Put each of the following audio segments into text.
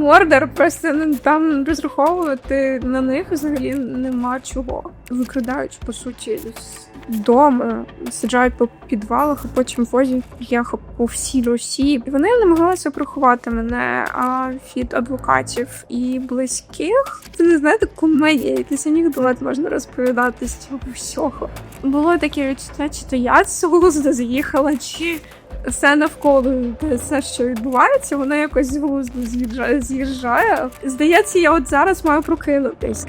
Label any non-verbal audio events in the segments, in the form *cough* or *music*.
Мордор, просто ну, там розраховувати на них взагалі нема чого. Викрадають, по суті, з дому, саджають по підвалах, а потім возять їх по всій Росії. Вони намагалися приховати мене а, від адвокатів і близьких. Це не знаєте, комедія, якийсь анекдот можна розповідати з цього всього. Було таке відчуття, чи то я з глузду з'їхала, чи все навколо все, що відбувається, воно якось з глузду з'їжджає. Здається, я от зараз маю прокинутись.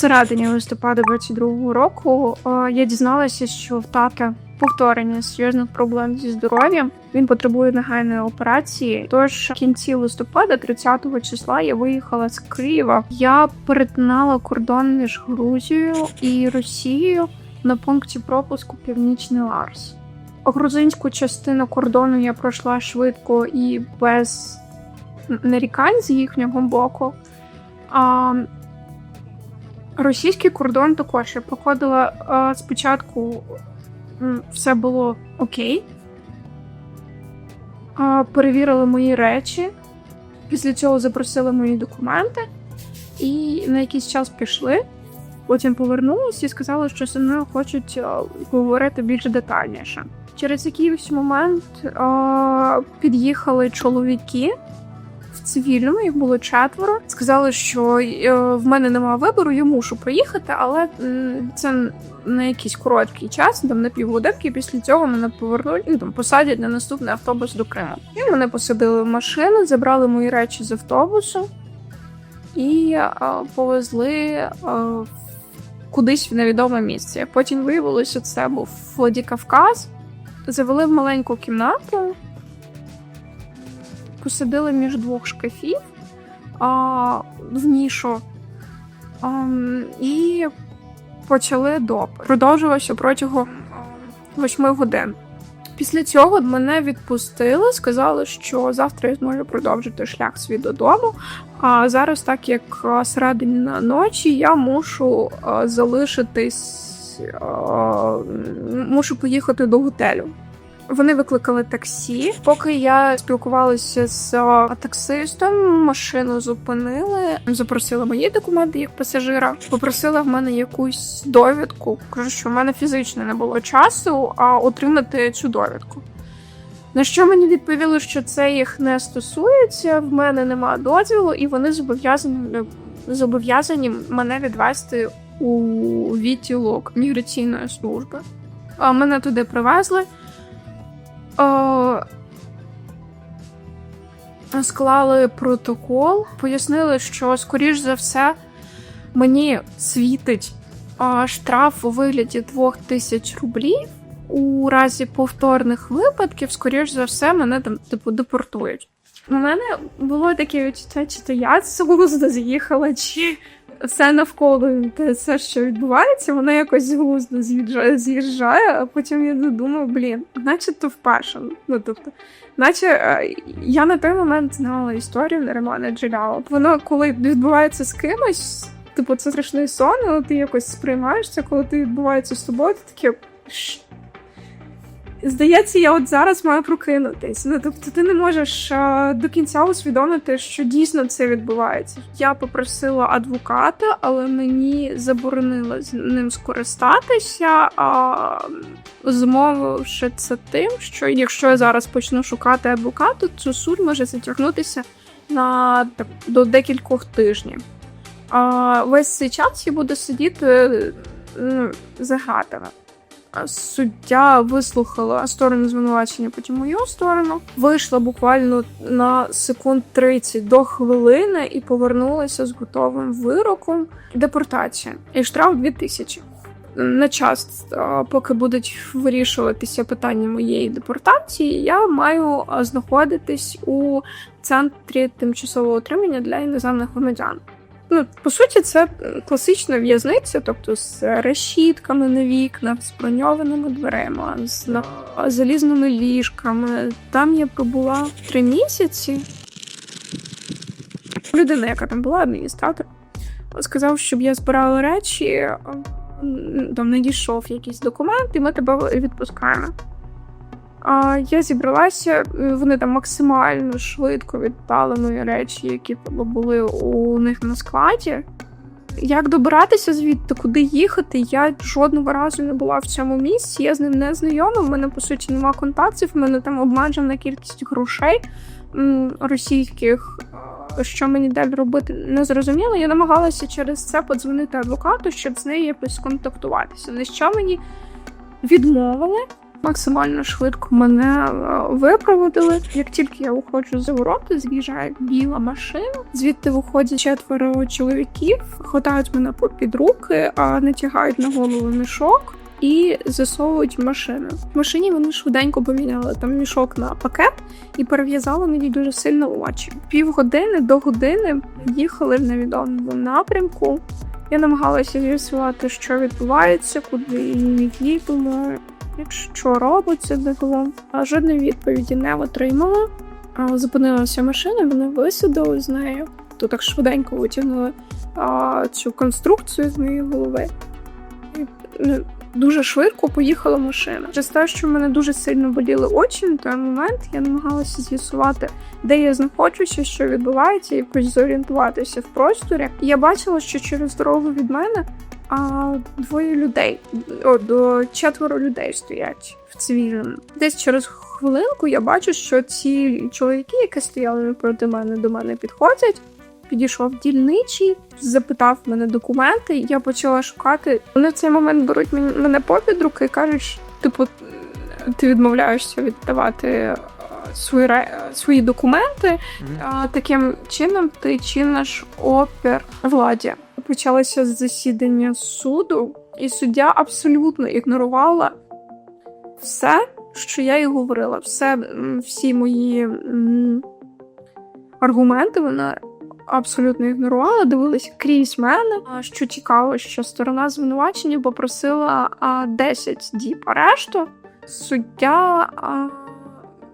Середині листопада 22-го року я дізналася, що в тата повторення серйозних проблем зі здоров'ям. Він потребує негайної операції. Тож в кінці листопада, 30-го числа, я виїхала з Києва. Я перетинала кордон між Грузією і Росією на пункті пропуску Північний Ларс. Грузинську частину кордону я пройшла швидко і без нарікань з їхнього боку. А російський кордон також я проходила спочатку все було окей. Перевірили мої речі. Після цього запросили мої документи і на якийсь час пішли. Потім повернулися і сказали, що зі мною хочуть говорити більш детальніше. Через якийсь момент під'їхали чоловіки в цивільному, їх було четверо. Сказали, що е, в мене немає вибору, я мушу приїхати, але це на якийсь короткий час, там на півгодинки. і Після цього мене повернуть ну, там посадять на наступний автобус до Криму. І мене посадили в машину, забрали мої речі з автобусу і е, повезли е, кудись в невідоме місце. Потім виявилося, що це був Владикавказ. Завели в маленьку кімнату, посадили між двох шкафів а, в нішу а, і почали допит. Продовжувався протягом восьми годин. Після цього мене відпустили, сказали, що завтра я зможу продовжити шлях свій додому. А зараз, так як середина ночі, я мушу залишитись, мушу поїхати до готелю. Вони викликали таксі. Поки я спілкувалася з таксистом, машину зупинили, запросила мої документи як пасажира. Попросила в мене якусь довідку. Кажу, що в мене фізично не було часу, а отримати цю довідку. На що мені відповіли, що це їх не стосується, в мене немає дозвілу, і вони зобов'язані зобов'язані мене відвести у відділок міграційної служби. А мене туди привезли. О, склали протокол, пояснили, що, скоріш за все, мені світить а, штраф у вигляді 2000 рублів. У разі повторних випадків, скоріш за все, мене там типу депортують. У мене було таке відчуття, чи то я з глузду з'їхала, чи все навколо те все, що відбувається, воно якось з глузду з'їжджає, а потім я додумав, блін, наче то вперше. Ну тобто, наче е, я на той момент знала історію Романа Джеляо. Воно коли відбувається з кимось, типу, це страшний сон, але ти якось сприймаєш це, коли ти відбувається з тобою, ти таке. «Ш- Здається, я от зараз маю прокинутись. Ну тобто, ти не можеш а, до кінця усвідомити, що дійсно це відбувається. Я попросила адвоката, але мені заборонили з ним скористатися, а змовивши це тим, що якщо я зараз почну шукати адвоката, то суд може затягнутися на так, до декількох тижнів. А весь цей час я буду сидіти ну, за гратами. Суддя вислухала сторону звинувачення, потім мою сторону. Вийшла буквально на секунд 30 до хвилини і повернулася з готовим вироком. Депортація і штраф 2000. На час, поки будуть вирішуватися питання моєї депортації, я маю знаходитись у центрі тимчасового отримання для іноземних громадян. Ну, по суті, це класична в'язниця, тобто з решітками на вікнах, з броньованими дверима, з залізними ліжками. Там я пробула три місяці. людина, яка там була, адміністратор, сказав, щоб я збирала речі, там надійшов якийсь документ, і ми тебе відпускаємо. А я зібралася, е, вони там максимально швидко віддали мої речі, які були у них на складі. Як добиратися звідти, куди їхати? Я жодного разу не була в цьому місці. Я з ним не знайома. В мене по суті нема контактів. в мене там обмежена кількість грошей російських. Що мені далі робити, не зрозуміло. Я намагалася через це подзвонити адвокату, щоб з нею якось сконтактуватися. На що мені відмовили? Максимально швидко мене е, випроводили. Як тільки я виходжу за ворота, з'їжджає біла машина. Звідти виходять четверо чоловіків, хватають мене під руки, а натягають на голову мішок. І засовують машину. В машині вони швиденько поміняли там мішок на пакет і перев'язали мені дуже сильно очі. Півгодини до години їхали в невідомому напрямку. Я намагалася з'ясувати, що відбувається, куди їдемо, що робиться загалом. А жодної відповіді не отримала. Зупинилася машина, вони висадили з нею. То так швиденько витягнули а, цю конструкцію з моєї голови. І, ну, Дуже швидко поїхала машина. Через те, що в мене дуже сильно боліли очі на той момент, я намагалася з'ясувати, де я знаходжуся, що відбувається, якось зорієнтуватися в просторі. І я бачила, що через дорогу від мене а, двоє людей, о, до четверо людей стоять в цивільному. Десь через хвилинку я бачу, що ці чоловіки, які стояли проти мене, до мене підходять. Підійшов дільничий, запитав мене документи, я почала шукати. Вони в цей момент беруть мен- мене попід руки і кажуть, типу, ти відмовляєшся віддавати е, свої, свої документи. А, таким чином ти чиниш опір владі. Почалося засідання суду, і суддя абсолютно ігнорувала все, що я їй говорила. Все, всі мої м, аргументи вона абсолютно ігнорувала, дивилась крізь мене. Що цікаво, що сторона звинувачення попросила а, 10 діб арешту. Суддя а,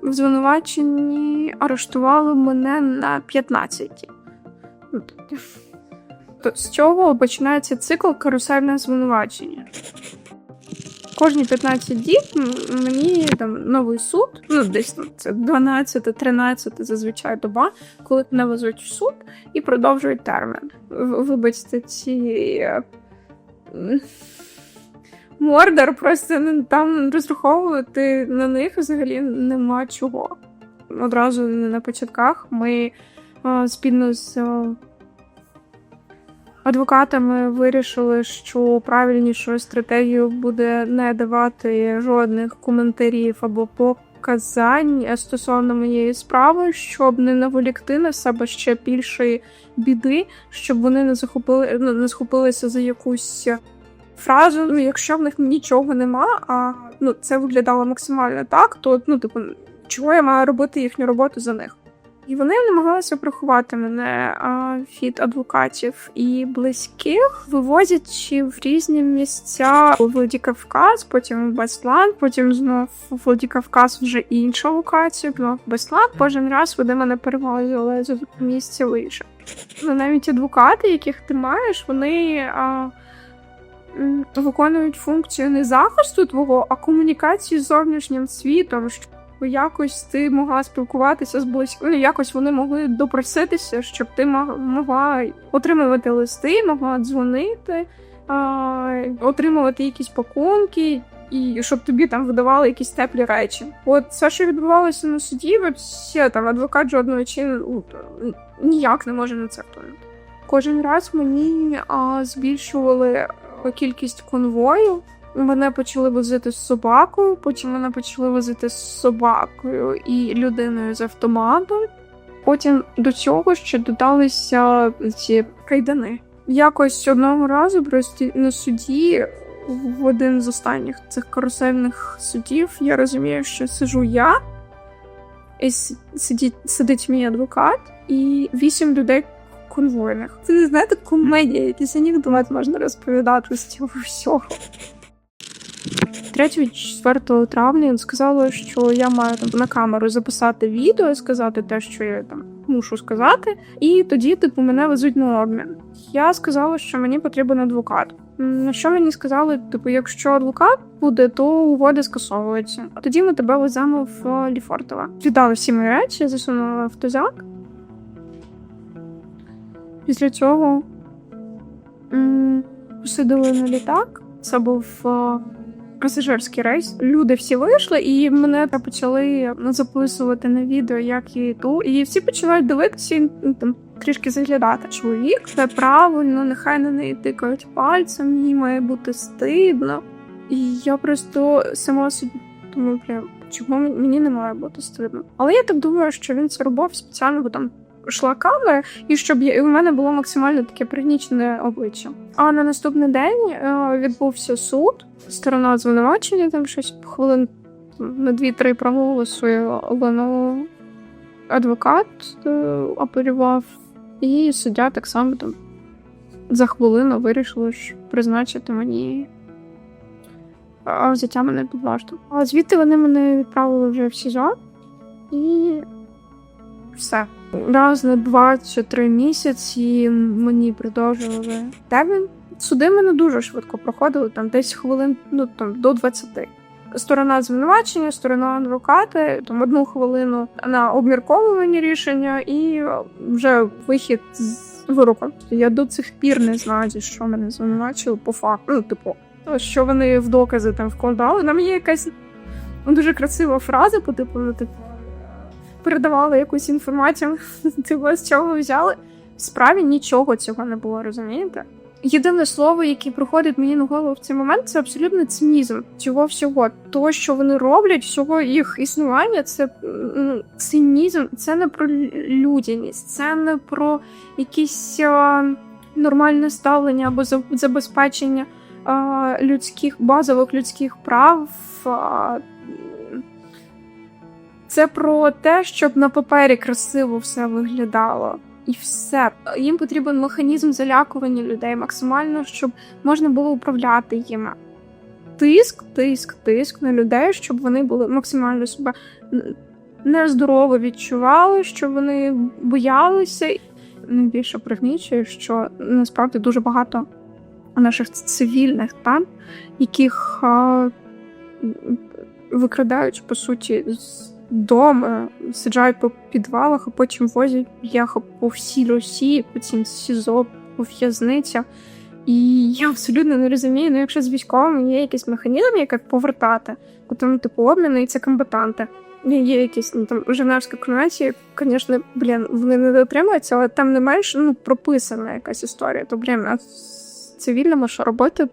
в звинуваченні арештували мене на 15 діб. Тобто, з цього починається цикл карусельне звинувачення. Кожні 15 діб мені там новий суд, ну десь це 12-13 зазвичай доба, коли мене везуть в суд і продовжують термін. Вибачте, ці е, мордер, просто там розраховувати на них взагалі нема чого. Одразу на початках ми е, спільно з адвокатами вирішили, що правильнішою стратегією буде не давати жодних коментарів або показань стосовно моєї справи, щоб не наволікти на себе ще більшої біди, щоб вони не захопили ну, не схопилися за якусь фразу. Ну, якщо в них нічого нема, а ну це виглядало максимально так, то ну, типу, чого я маю робити їхню роботу за них? І вони намагалися приховати мене від адвокатів і близьких, вивозячи в різні місця у Владикавказ, потім в Беслан, потім знов у Владикавказ вже іншу локацію, знов Беслан. Кожен раз вони мене перевозили з місця інше. Ну, навіть адвокати, яких ти маєш, вони. А, Виконують функцію не захисту твого, а комунікації з зовнішнім світом, щоб якось ти могла спілкуватися з близькими, якось вони могли допроситися, щоб ти мог- могла отримувати листи, могла дзвонити, а, отримувати якісь пакунки, і щоб тобі там видавали якісь теплі речі. От все, що відбувалося на суді, все там адвокат жодного чину ну, ніяк не може на це вплинути. Кожен раз мені а, збільшували кількість конвою. Мене почали возити з собакою, потім мене почали возити з собакою і людиною з автоматом. Потім до цього ще додалися ці кайдани. Якось одного разу просто на суді, в один з останніх цих карусельних судів, я розумію, що сижу я, і сидить, сидить мій адвокат, і вісім людей конвойних. Це не знаєте, комедія, якийсь анекдот можна розповідати з цього всього. 3-4 травня сказали, що я маю там на камеру записати відео, сказати те, що я там мушу сказати, і тоді, типу, мене везуть на обмін. Я сказала, що мені потрібен адвокат. На що мені сказали, типу, якщо адвокат буде, то угода скасовується. Тоді ми тебе веземо в Ліфортове. Віддали всі мої речі, засунули в автозак. Після цього м, посадили на літак. Це був е, пасажирський рейс. Люди всі вийшли, і мене почали ну, записувати на відео, як я йду. І всі починають дивитися ну, там трішки заглядати. Чоловік це правильно, нехай на неї тикають пальцем, їй має бути стидно. І я просто сама собі думаю, бля, чому мені не має бути стидно. Але я так думаю, що він це робив спеціально, бо там йшла і щоб я, і у мене було максимально таке пригнічене обличчя. А на наступний день е, відбувся суд. Сторона звинувачення, там щось хвилин на дві-три проголосує, але ну, адвокат е, апелював, і суддя так само там за хвилину вирішили ж призначити мені е, взяття мене під варту. А звідти вони мене відправили вже в СІЗО і все. Раз на два чи три місяці мені продовжували термін. Суди мене дуже швидко проходили, там десь хвилин ну, там, до 20. Сторона звинувачення, сторона адвоката, там одну хвилину на обмірковування рішення і вже вихід з вироком. Я до цих пір не знаю, що мене звинувачили по факту. Ну, типу, що вони в докази там вкладали. Нам є якась ну, дуже красива фраза, по типу, ну, типу, передавали якусь інформацію, *laughs* типу, з чого взяли. В справі нічого цього не було, розумієте? Єдине слово, яке приходить мені на голову в цей момент, це абсолютно цинізм цього всього. То, що вони роблять, всього їх існування, це цинізм, це не про людяність, це не про якісь а, нормальне ставлення або забезпечення а, людських базових людських прав. А, це про те, щоб на папері красиво все виглядало. І все. Їм потрібен механізм залякування людей максимально, щоб можна було управляти їми. Тиск, тиск, тиск на людей, щоб вони були максимально себе нездорово відчували, щоб вони боялися. Найбільше пригнічує, що насправді дуже багато наших цивільних там, яких а, викрадають по суті з дому, саджають по підвалах, а потім возять бляха по всій Росії, по цим СІЗО, по в'язницях. І я абсолютно не розумію, ну якщо з військовими є якийсь механізм, як повертати, то типу, обміни і це комбатанти. Є якісь ну, там Женевська конвенція, звісно, блін, вони не дотримуються, але там не менш ну, прописана якась історія. То блін, а з цивільними що робити?